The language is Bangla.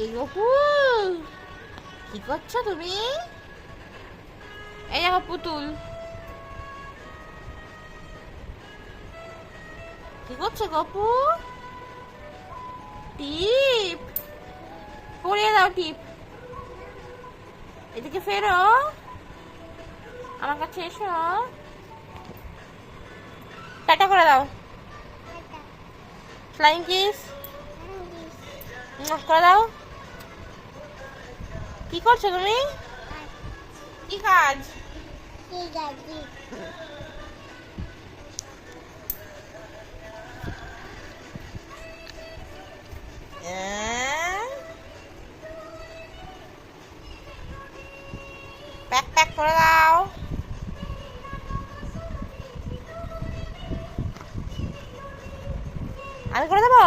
এই গপু কি করছ তুমি? এই দেখো পুতুল। কি করছ গপু টিপ। পরিয়ে দাও টিপ। এদিকে ফেরো। আমার কাছে এসো। টাটা করে দাও। ফ্লাইং কিস করে দাও। কি করছ তুমি? কি কাজ? প্যাক করে দাও। আমি করে দেবো?